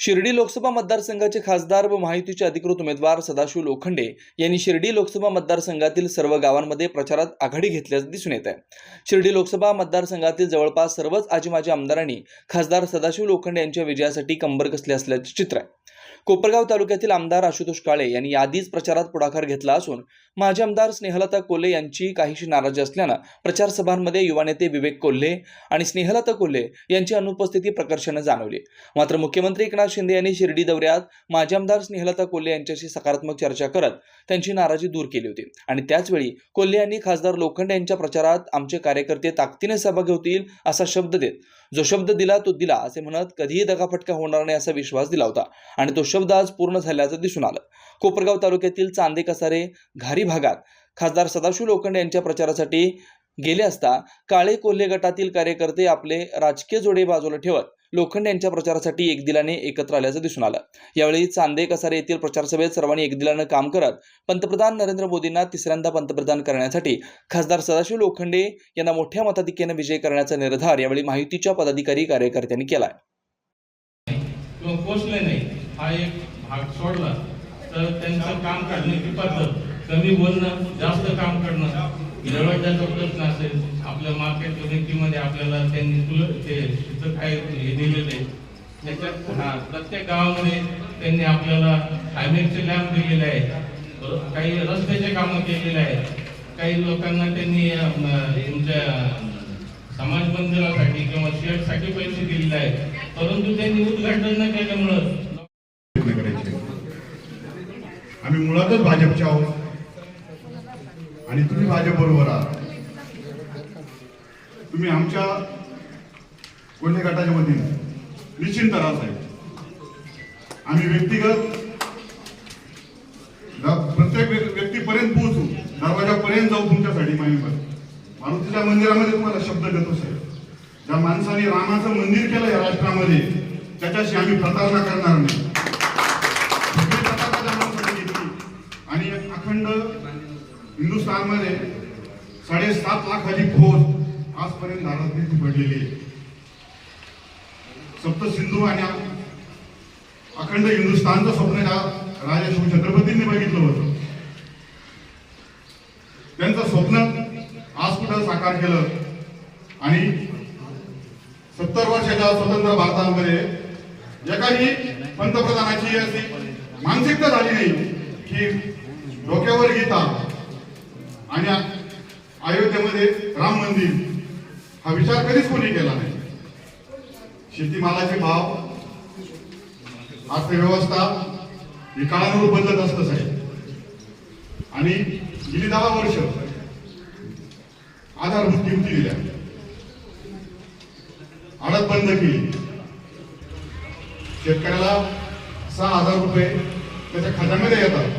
शिर्डी लोकसभा मतदारसंघाचे खासदार व महायुतीचे अधिकृत उमेदवार सदाशिव लोखंडे यांनी शिर्डी लोकसभा मतदारसंघातील सर्व गावांमध्ये प्रचारात आघाडी घेतल्याचं दिसून येत आहे. शिर्डी लोकसभा मतदारसंघातील जवळपास सर्वच आजी माजी आमदारांनी खासदार सदाशिव लोखंडे यांच्या विजयासाठी कंबर कसले असल्याचे चित्र आहे. कोपरगाव तालुक्यातील आमदार आशुतोष काळे यांनी आधीच प्रचारात पुढाकार घेतला असून माजी आमदार स्नेहलता कोल्हे यांची काहीशी नाराजी असल्यानं प्रचारसभांमध्ये युवा नेते विवेक कोल्हे आणि स्नेहलता कोल्हे यांची अनुपस्थिती प्रकर्षानं जाणवली. मात्र मुख्यमंत्री एकनाथ शिंदे यांनी शिर्डी दौऱ्यात माजी आमदार स्नेहलता कोल्हे यांच्याशी सकारात्मक चर्चा करत त्यांची नाराजी दूर केली होती. आणि त्याचवेळी कोल्हे यांनी खासदार लोखंडे यांच्या प्रचारात आमचे कार्यकर्ते ताकदीने सहभागी होतील असा शब्द देत जो शब्द दिला तो दिला असे म्हणत कधीही दगाफटका होणार नाही असा विश्वास दिला होता. आणि तो शब्द आज पूर्ण झाल्याचं दिसून आलं. कोपरगाव तालुक्यातील चांदे कसारे घारी भागात खासदार सदाशिव लोखंडे यांच्या प्रचारासाठी गेले असता काळे कोल्हे गटातील कार्यकर्ते आपले राजकीय जोडे बाजूला ठेवत लोखंडे यांच्या प्रचारासाठी एकदिलाने एकत्र आल्याचं दिसून आलं. यावेळी चांदे कसारे येथील प्रचारसभेत सर्वांनी एकदिलानं काम करत पंतप्रधान नरेंद्र मोदींना तिसऱ्यांदा पंतप्रधान करण्यासाठी खासदार सदाशिव लोखंडे यांना मोठ्या मताधिक्याने विजय करण्याचा निर्धार यावेळी माहितीच्या पदाधिकारी कार्यकर्त्यांनी केलाय. किंवा पोचले नाही. हा एक भाग सोडला तर त्यांचं काम करण्याची पद्धत. कमी बोलणं जास्त काम करणं दरवाजाचा प्रश्न असेल आपल्या मार्केट व्यक्तीमध्ये आपल्याला त्यांनी तुला ते तिथं काय हे दिलेलं आहे त्याच्यात हा प्रत्येक गावामध्ये त्यांनी आपल्याला हायमेटचे लॅम्प दिलेले आहेत. काही रस्त्याचे कामं केलेले आहेत. काही लोकांना त्यांनी तुमच्या समाज मंदिरासाठी किंवा शेअरसाठी पैसे दिलेले आहेत. परंतु त्यांनी उद्घाटन न केल्यामुळं आम्ही मुळातच भाजपचे आहोत. आणि तुम्ही माझ्याबरोबर आहात. तुम्ही आमच्या कोल्हे गटाच्या वतीने निश्चिंत राहा साहेब. आम्ही व्यक्तिगत प्रत्येक व्यक्तीपर्यंत पोहोचू दरवाजापर्यंत जाऊ तुमच्यासाठी माहिती मारुतीच्या मंदिरामध्ये तुम्हाला शब्द देतो साहेब. ज्या माणसाने रामाचं मंदिर केलं या राष्ट्रामध्ये त्याच्याशी आम्ही प्रतारणा करणार नाही. हिंदुस्थानमध्ये साडेसात लाखाची फौज आजपर्यंत भारताची पडलेली आहे सप्त सिंधू आणि अखंड हिंदुस्थानचं स्वप्न या राजा शिव छत्रपतींनी बघितलं होतं. त्यांचं स्वप्न आज कुठं साकार केलं? आणि सत्तर वर्षाच्या स्वतंत्र भारतामध्ये एकाही पंतप्रधानाची अशी मानसिकता झाली नाही की डोक्यावर गीता आणि अयोध्येमध्ये राम मंदिर हा विचार कधीच कोणी केला नाही. शेतीमालाचे भाव अर्थव्यवस्था ही काळानुरूप बदलत असत साहेब. आणि गेली दहा वर्ष आधारभूत किमती दिल्या. आडत बंद केली. शेतकऱ्याला सहा हजार रुपये त्याच्या खात्यामध्ये येतात.